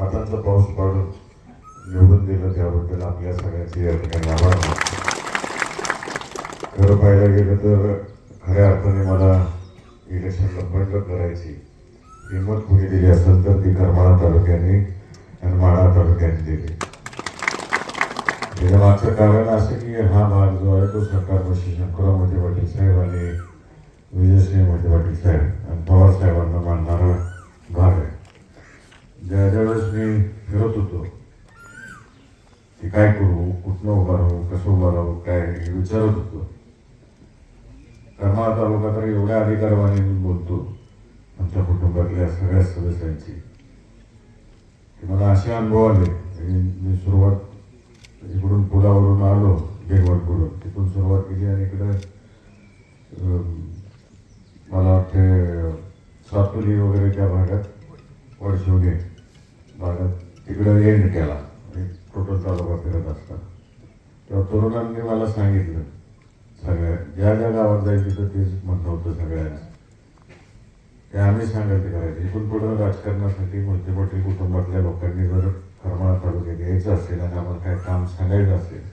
मतांचा पाऊस पडून निवडून दिलं त्याबद्दल आपल्या सगळ्यांचे या ठिकाणी आभार खरं पाहायला गेलं तर खऱ्या अर्थाने मला इलेक्शनला बंड करायची हिंमत कोणी दिली असेल तर ती करमाळा तालुक्याने आणि माळा तालुक्याने दिली. त्याच्या मागचं कारण असं की हा भाग जो आहे तो सरकारपाशी शंकरराव मोठे पाटील साहेब आणि विजयसिंह मोठे पाटील साहेब आणि पवार साहेबांना मानणारा भाग आहे. ज्या ज्यावेळेस मी फिरत होतो की काय करू कुठनं उभा राहू कसं उभा राहू काय हे विचारत होतो. करमाळा तालुका तर एवढ्या अधिकारवाणी मी बोलतो आमच्या कुटुंबातल्या सगळ्या सदस्यांची. की मला असे अनुभव आले मी सुरुवात इकडून पुलावरून आलो बेगवडकडून तिथून सुरुवात केली आणि इकडे मला वाटते सातुली वगैरे त्या भागात वडशिवगे भागात तिकडं एंड केला. टोटल तालुका फिरत असतात. तेव्हा तरुणांनी मला सांगितलं सगळ्या ज्या ज्या गावात जायचं तिथं तेच म्हणणं होतं सगळ्यांना. ते आम्ही सांगायचं करायचं इथून पुढं राजकारणासाठी मोठे मोठे कुटुंबातल्या लोकांनी जर करमाळा तालुक्यात यायचं असेल आणि आम्हाला काय काम सांगायचं असेल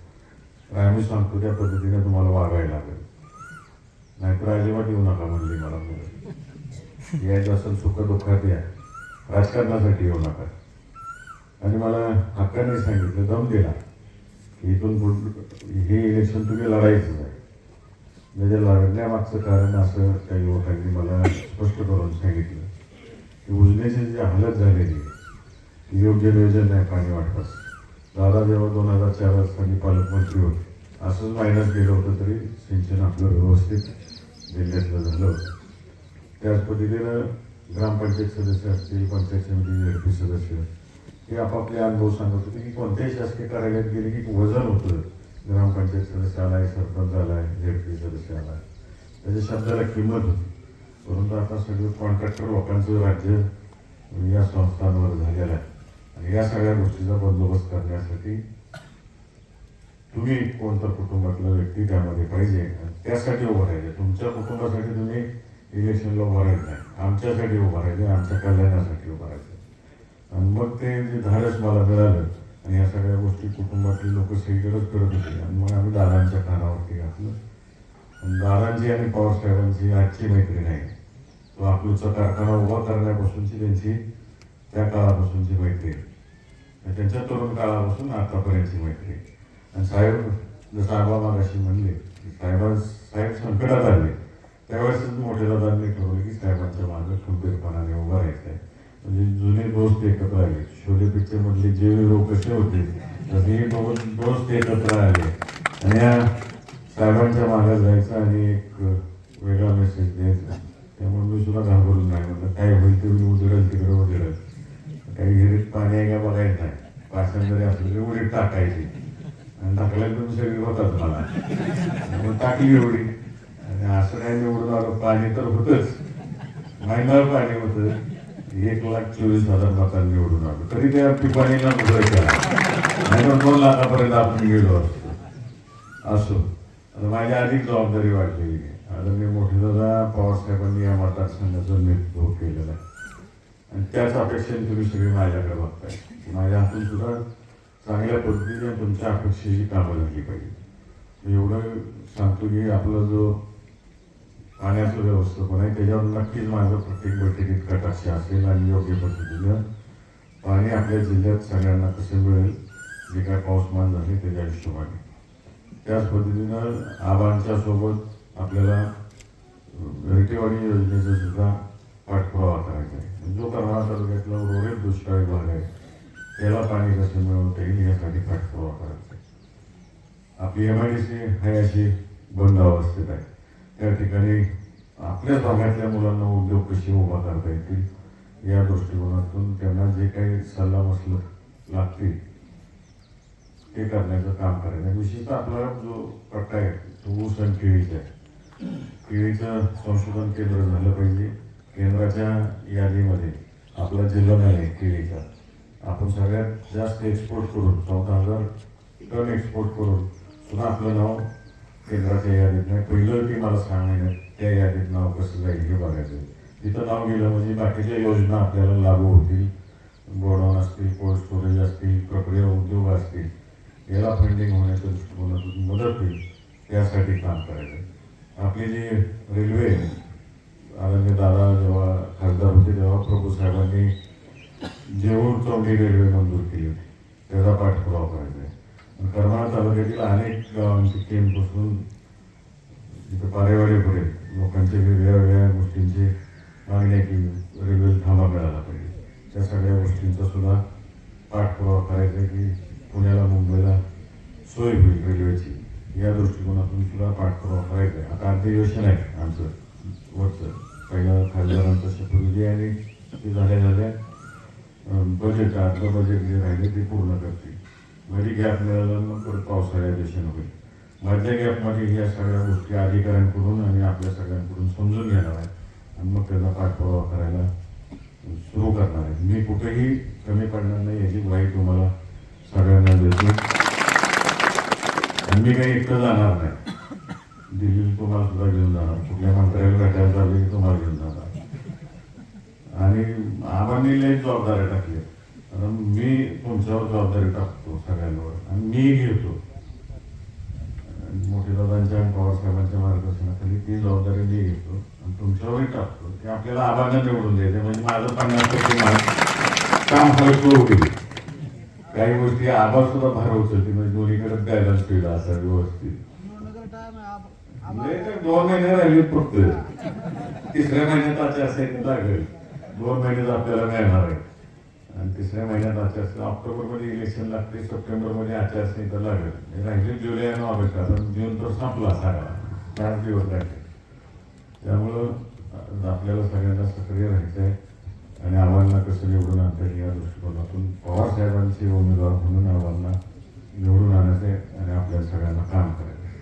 तर आम्ही सांगतो त्या पद्धतीने तुम्हाला वागायला लागेल. नाहीतर अजिबात येऊ नका म्हणली मला मुलं. यायचं असेल सुख दुःखात या. राजकारणासाठी येऊ नका. आणि मला हक्काने सांगितलं दम दिला की इथून पुढं हे इलेक्शन तुम्ही लढायचं आहे म्हणजे लढण्यामागचं कारण असं त्या युवकांनी मला स्पष्ट करून सांगितलं की उजनेची जी हालत झालेली आहे, ती योग्य नियोजन नाही पाणी वाटपास. दादा जेव्हा दोन हजार चार साली पालकमंत्री होते असंच मायनस गेलं होतं तरी सिंचन आपलं व्यवस्थित जिल्ह्यातलं झालं होतं. त्याच पद्धतीनं ग्रामपंचायत सदस्य असतील पंचायत समिती एडपी सदस्य हे आपापले अनुभव सांगत. होते की कोणत्याही शासकीय कार्यालयात गेले की वजन होतं. ग्रामपंचायत सदस्य आलाय सरपंच आलाय झेडपी सदस्य आलाय. त्याच्या शब्दाला किंमत होती. परंतु आता सगळं कॉन्ट्रॅक्टर लोकांचं राज्य या संस्थांवर झालेलं आहे. आणि या सगळ्या गोष्टीचा बंदोबस्त करण्यासाठी तुम्ही कोणतं कुटुंबातला व्यक्ती त्यामध्ये पाहिजे? आणि त्यासाठी उभं राहिले तुमच्या कुटुंबासाठी तुम्ही इलेक्शनला उभं राहिलं नाही. आमच्यासाठी उभं राहिले आमच्या कल्याणासाठी उभं राहिले. आणि मग ते जे धाडस मला मिळालं आणि या सगळ्या गोष्टी कुटुंबातली लोक सगळीकडेच करत होते. आणि मग आम्ही दादांच्या कानावरती घातलं. आणि दादांची आणि पवारसाहेबांची आजची मैत्री नाही. तो आपलूचा कारखाना उभा करण्यापासूनची त्यांची त्या काळापासूनची मैत्री. आणि त्यांच्या तरुण काळापासून आतापर्यंतची मैत्री. आणि साहेब जसं आबा मागाशी म्हणले की साहेबां साहेब संकटात आले. त्यावेळेसच मोठे दादांनी ठरवलं की साहेबांच्या मागं खंबीरपणाने उभं राहायचं आहे म्हणजे जुने दोस्त एकत्र आले. शोले पिक्चर मधले जे लोक कसे होते तसे हे दोस्त एकत्र आले. आणि या साहेबांच्या मागे जायचं आणि एक वेगळा मेसेज द्यायचा. त्यामुळे मी सुद्धा घाबरलो नाही. म्हटलं काय होईल ते होईल उजडेल तिकडे उजडेल. काही घरीत पाणी आहे का बघायचं नाही. पाषाण जरी असलं तरी उडीत टाकायची. आणि टाकल्या तुम्ही सगळी होतात मला. मग टाकली एवढी आणि असं काय निवडून आलो. पाणी तर होतच. महिन्यावर पाणी होतं. एक लाख चोवीस हजार मतांनी निवडून आलो. तरी त्या पिपाणीला नाही दोन लाखापर्यंत आपण गेलो असतो. असो. आता माझी अधिक जबाबदारी वाढलेली आहे. मी मोठे दादा पवारसाहेबांनी या मतदारसंघाचं नेतृत्व केलेलं आहे. आणि त्याच अपेक्षेने तुम्ही सगळे माझ्याकडे बघताय. माझ्या हातून सुद्धा चांगल्या पद्धतीने तुमच्या अपेक्षेची कामं झाली पाहिजे. एवढं सांगतो की आपला जो पाण्याचं व्यवस्थापन आहे. त्याच्यावर नक्कीच माझं प्रत्येक बैठकीत कटाक्ष असेल आणि योग्य पद्धतीनं पाणी आपल्या जिल्ह्यात सगळ्यांना कसं मिळेल जे काय पाऊसमान झाले त्याच्या हिशोबाने. त्याच पद्धतीनं आबांच्या सोबत आपल्याला रेटेवाडी योजनेचा सुद्धा पाठपुरावा करायचा आहे. जो करमाळा तालुक्यातला उर्वरित दुष्काळी भाग आहे त्याला पाणी कसं मिळवता येईल यासाठी पाठपुरावा करायचा आहे. आपली एम आय डी सी आहे अशी बंद अवस्थेत आहे. त्या ठिकाणी आपल्या भागातल्या मुलांना उद्योग कसे उभा करता येतील या दृष्टिकोनातून त्यांना जे काही सल्ला मसलत लागतील ते करण्याचं काम करायचं. आहे. विशेषतः आपला जो पट्टा आहे तो ऊस आणि केळीचा आहे. केळीचं संशोधन केंद्र झालं पाहिजे. केंद्राच्या यादीमध्ये आपला जिल्हा नाही आहे केळीचा. आपण सगळ्यात जास्त एक्सपोर्ट करून चौदा हजार टन एक्सपोर्ट करून सुद्धा आपलं नाव केंद्राच्या यादीत नाही पहिलं की मला सांगणं त्या यादीत नाव कसं जाईल हे बघायचं तिथं नाव गेलं म्हणजे बाकीच्या योजना आपल्याला लागू होतील गोडाऊन असतील कोल्ड स्टोरेज असतील प्रक्रिया उद्योग असतील याला फंडिंग होण्याच्या दृष्टिकोनातून मदत होईल त्यासाठी काम करायचं आपली जी रेल्वे आदरणीय दादा जेव्हा खासदार होते तेव्हा प्रभू साहेबांनी जेवण चौंडी रेल्वे मंजूर केली होती त्याचा पाठपुरावा करायचा आहे करमाळा तालुक्यातील अनेक गावांची केमपासून इथं पारेवाडीपर्यंत लोकांचे वेगळ्या वेगळ्या गोष्टींची मागणी की रेल्वे थांबा मिळाला पाहिजे. त्या सगळ्या गोष्टींचा सुद्धा पाठपुरावा करायचा आहे की पुण्याला मुंबईला सोय होईल रेल्वेची. या दृष्टिकोनातून सुद्धा पाठपुरावा करायचा आहे. आता अधिवेशन आहे आमचं वरचं. पहिल्या खासदारांचं शपथविधी आणि ते झाल्या झाल्या. बजेट आतलं बजेट जे राहिले ते पूर्ण करतील. घरी गॅप मिळाला मग परत पावसाळ्या अधिवेशन होईल. मधल्या गॅपमध्ये ह्या सगळ्या गोष्टी अधिकाऱ्यांकडून आणि आपल्या सगळ्यांकडून समजून घेणार आहे. आणि मग त्याचा पाठपुरावा करायला सुरू करणार आहे. मी कुठेही कमी पडणार नाही याची ग्वाही तुम्हाला सगळ्यांना देतो. आणि मी काही एकटं जाणार नाही. दिल्लीत तुम्हाला सुद्धा घेऊन जाणार. कुठल्या मंत्र्याला भेटायला चालले तुम्हाला घेऊन जाणार. आणि आम्हाने लई जबाबदाऱ्या टाकल्या. कारण मी तुमच्यावर जबाबदारी टाकतो सगळ्यांवर आणि मी घेतो. आणि मोठे दादांच्या आणि पवार साहेबांच्या मार्गदर्शनाखाली ती जबाबदारी मी घेतो आणि तुमच्यावरही टाकतो. की आपल्याला आव्हानं निवडून द्यायचं म्हणजे माझं पन्नास टक्के काम हलकं होईल काही गोष्टी आभार सुद्धा भार उचलते म्हणजे दोन्हीकडे बॅलन्स केला असं व्यवस्थित. दोन महिने राहिले फक्त. तिसऱ्या महिन्यात आचारसंहिता लागेल. दोन महिन्यात आपल्याला मिळणार आहे. आणि तिसऱ्या महिन्यात आचारसंहिता ऑक्टोबरमध्ये इलेक्शन लागते सप्टेंबरमध्ये आचारसंहिता लागेल. हे राहिले जुलै आणि ऑगस्ट आता जून तर संपला सगळा. चार दिवस राहिले त्यामुळं आपल्याला सगळ्यांना सक्रिय राहायचं आहे. आणि आव्हानांना कसं निवडून आणता येईल या दृष्टिकोनातून पवार साहेबांचे उमेदवार म्हणून आव्हानांना निवडून आणायचं आहे आणि आपल्या सगळ्यांना काम करायचं आहे.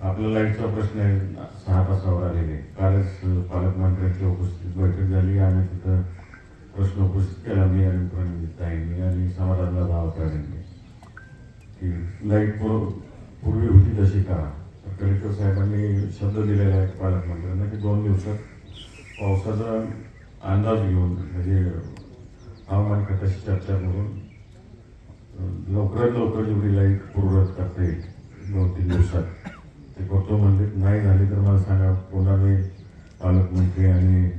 आपला लाईटचा प्रश्न आहे सहा तासावर आलेले. कालच पालकमंत्र्यांची उपस्थित बैठक झाली. आम्ही तिथं प्रश्न उपस्थित केला मी आणि प्रणिताईंनी आणि समाधानला गावकऱ्यांनी की लाइट पूर्व पूर्वी होती तशी का कलेक्टर साहेबांनी शब्द दिलेला आहे पालकमंत्र्यांना की दोन दिवसात पावसाचा अंदाज घेऊन म्हणजे हवामान खात्याशी चर्चा करून लवकरात लवकर जेवढी लाइट पूर्वत करता येईल दोन तीन दिवसात ते करतो म्हणजे नाही झाली तर मला सांगा पुन्हा पालकमंत्री आणि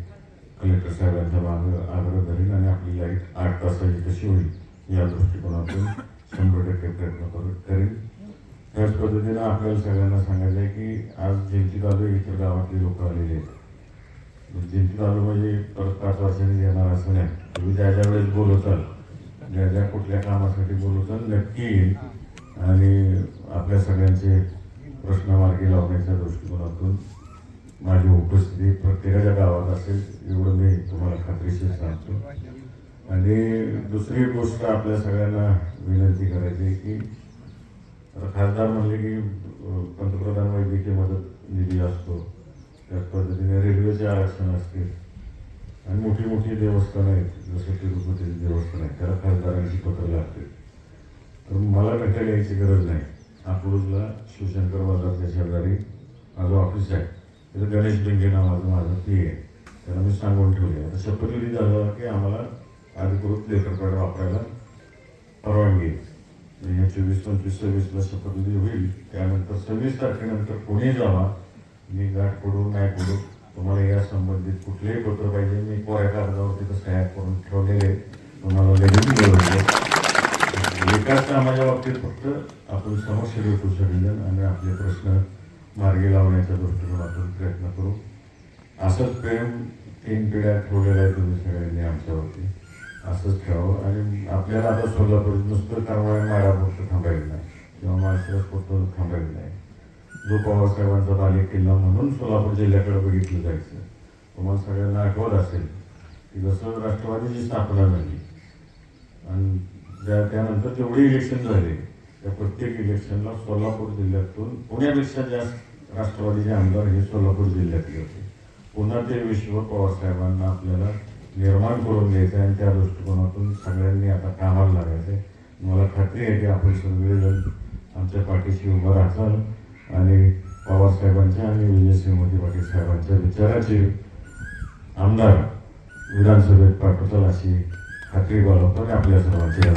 कलेक्टर साहेबांच्या मागं आग्रह धरेल आणि आपली लाइट आठ तासाची कशी होईल या दृष्टिकोनातून शंभर टक्के प्रयत्न करू करेन. त्याच पद्धतीनं आपल्याला सगळ्यांना सांगायचं आहे की आज जयंती तालू आहे इतर गावातले लोक आलेली आहेत. जयंती तालू म्हणजे परत पाच वर्षांनी येणार असं नाही. तुम्ही ज्या ज्या वेळेस बोलवताल ज्या ज्या कुठल्या कामासाठी बोलवताल नक्की येईल. आणि आपल्या सगळ्यांचे प्रश्न मार्गी लावण्याच्या दृष्टिकोनातून माझी उपस्थिती प्रत्येकाच्या गावात असेल एवढं मी तुम्हाला खात्रीशीर सांगतो. आणि दुसरी गोष्ट आपल्या सगळ्यांना विनंती करायची आहे की खासदार म्हणले की पंतप्रधान वैद्यकीय मदत निधी असतो त्याच पद्धतीने रेल्वेचे आरक्षण असते. आणि मोठी मोठी देवस्थानं आहेत जसं तिरुपतीची देवस्थान आहे त्याला खासदारांची पत्र लागते. तर मला भेटायला यायची गरज नाही. अकलूजला शिवशंकर बाजारच्या शेजारी माझं ऑफिस आहे. तिथं गणेश बेंगे नावाचं माझं ते आहे. त्याला मी सांगून ठेवले आता शपथविधी झाला की आम्हाला अधिकृत लेखरपॅड वापरायला परवानगी म्हणजे चोवीस पंचवीस सव्वीसला शपथविधी होईल. त्यानंतर सव्वीस तारखेनंतर कोणी जावा. मी गाठ पडून नाही पडू तुम्हाला या संबंधित कुठलेही पत्र पाहिजे. मी कोऱ्या कागदावरती तर तयार करून ठेवलेले तुम्हाला लगेच मिळवतो विकास कामाच्या बाबतीत फक्त आपण समक्ष भेटू सगळेजण आणि आपले प्रश्न मार्गी लावण्याच्या दृष्टिकोनातून प्रयत्न करू. असंच प्रेम तीन पिढ्या ठेवलेलं आहे तुम्ही सगळ्यांनी आमच्यावरती. असंच ठेवावं. आणि आपल्याला आता सोलापूर नुसतं करमाळ्या माळापुरतं थांबायला नाही. किंवा माळशिरसपुरतं थांबायला नाही. जो बाबासाहेबांचा बाले किल्ला म्हणून सोलापूर जिल्ह्याकडे बघितलं जायचं. तुम्हाला सगळ्यांना आठवत असेल की जसं राष्ट्रवादीची स्थापना झाली. आणि त्या त्यानंतर जेवढे इलेक्शन झाले. त्या प्रत्येक इलेक्शनला सोलापूर जिल्ह्यातून पुण्यापेक्षा जास्त राष्ट्रवादीचे आमदार हे सोलापूर जिल्ह्यातले होते पुन्हा ते विश्व पवारसाहेबांना आपल्याला निर्माण करून द्यायचं आहे आणि त्या दृष्टिकोनातून सगळ्यांनी आता कामाला लागायचं आहे. मला खात्री आहे की आपण सगळेजण आमच्या पाठीशी उभं राहताल आणि पवारसाहेबांच्या आणि विजयसिंह मोदी पाटील साहेबांच्या विचाराचे आमदार विधानसभेत पाठवताल अशी खात्री बाळगतो आणि आपल्या सर्वांची